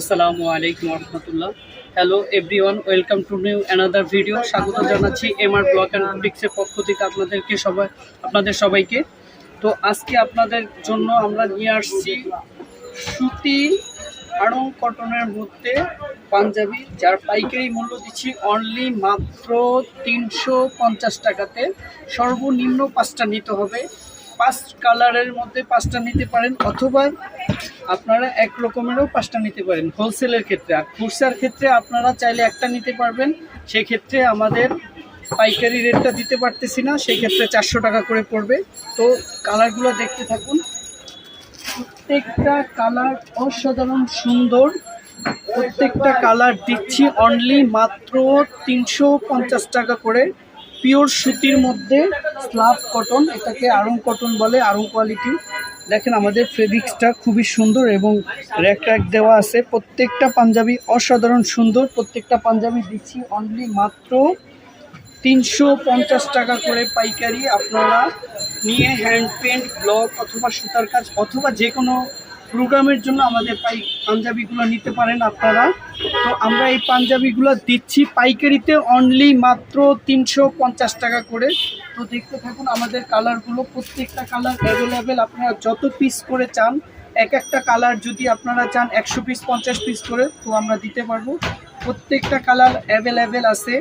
আসসালামু আলাইকুম রহমতুল্লাহ hello everyone welcome to new another video স্বাগত জানাচ্ছি এমআর ব্লক অ্যান্ড বুটিক্সের পক্ষ থেকে আপনাদেরকে সবাই, আপনাদের সবাইকে। তো আজকে আপনাদের জন্য আমরা নিয়ে আসছি সুতি আড়ং কটনের মধ্যে পাঞ্জাবি, যার পাইকারি মূল্য দিচ্ছি অনলি মাত্র তিনশো পঞ্চাশ টাকাতে। সর্বনিম্ন পাঁচটা নিতে হবে। পাঁচ কালারের মধ্যে পাঁচটা নিতে পারেন, অথবা আপনারা এক রকমেরও পাঁচটা নিতে পারেন হোলসেলের ক্ষেত্রে। আর খুচরার ক্ষেত্রে আপনারা চাইলে একটা নিতে পারবেন, সেক্ষেত্রে আমাদের পাইকারি রেটটা দিতে পারতেছি না, সেক্ষেত্রে চারশো টাকা করে পড়বে। তো কালারগুলো দেখতে থাকুন। প্রত্যেকটা কালার অসাধারণ সুন্দর। প্রত্যেকটা কালার দিচ্ছি অনলি মাত্র তিনশো পঞ্চাশ টাকা করে। পিওর সুতির মধ্যে স্লাব কটন, এটাকে আরং কটন বলে, আরং কোয়ালিটি। দেখেন আমাদের ফেব্রিক্সটা খুবই সুন্দর এবং র্যাক র্যাক দেওয়া আছে। প্রত্যেকটা পাঞ্জাবি অসাধারণ সুন্দর। প্রত্যেকটা পাঞ্জাবি দিচ্ছি অনলি মাত্র তিনশো পঞ্চাশ টাকা করে পাইকারি। আপনারা নিয়ে হ্যান্ড পেন্ট ব্লক অথবা সুতার কাজ অথবা যে কোনো প্রোগ্রামের জন্য আমাদের পাই পাঞ্জাবিগুলো নিতে পারেন আপনারা। তো আমরা এই পাঞ্জাবিগুলো দিচ্ছি পাইকারিতে অনলি মাত্র তিনশো পঞ্চাশ টাকা করে। তো দেখতে থাকুন আমাদের কালারগুলো, প্রত্যেকটা কালার অ্যাভেলেবেল আপনারা যত পিস করে চান, এক একটা কালার যদি আপনারা চান একশো পিস পঞ্চাশ পিস করে, তো আমরা দিতে পারব। প্রত্যেকটা কালার অ্যাভেলেবেল আছে।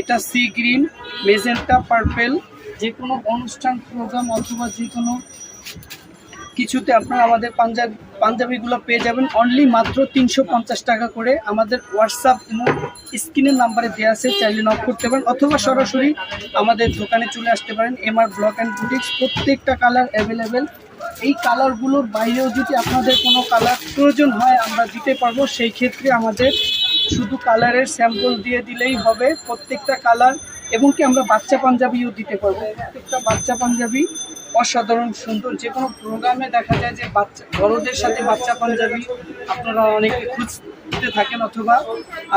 এটা সি গ্রিন মেজেন্টা পার্পেল যে কোনো অনুষ্ঠান প্রোগ্রাম অথবা যে কোনো কিছুতে আপনারা আমাদের পাঞ্জাবি পাঞ্জাবিগুলো পেয়ে যাবেন অনলি মাত্র তিনশো পঞ্চাশ টাকা করে। আমাদের হোয়াটসঅ্যাপ স্ক্রিনের নাম্বারে দেওয়া আছে, চাইলে নক করতে পারেন অথবা সরাসরি আমাদের দোকানে চলে আসতে পারেন এমআর ব্লক অ্যান্ড বুটিক্স প্রত্যেকটা কালার অ্যাভেলেবেল এই কালারগুলোর বাইরেও যদি আপনাদের কোনো কালার প্রয়োজন হয়, আমরা দিতে পারব। সেই ক্ষেত্রে আমাদের শুধু কালারের স্যাম্পল দিয়ে দিলেই হবে। প্রত্যেকটা কালার এবং কি আমরা বাচ্চা পাঞ্জাবিও দিতে পারব। প্রত্যেকটা বাচ্চা পাঞ্জাবি অসাধারণ, সুন্দর। যে কোনো প্রোগ্রামে দেখা যায় যে বাচ্চা, বড়দের সাথে বাচ্চা পাঞ্জাবি আপনারা অনেকে খুঁজতে থাকেন অথবা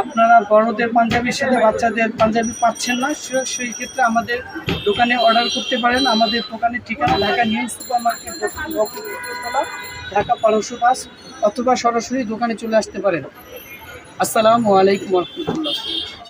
আপনারা বড়দের পাঞ্জাবির সাথে বাচ্চাদের পাঞ্জাবি পাচ্ছেন না সেই ক্ষেত্রে আমাদের দোকানে অর্ডার করতে পারেন। আমাদের দোকানের ঠিকানা Dhaka new super market Dhaka বারোশো পাঁচ অথবা সরাসরি দোকানে চলে আসতে পারেন। আসসালামু আলাইকুম রহমতুল্লাহ।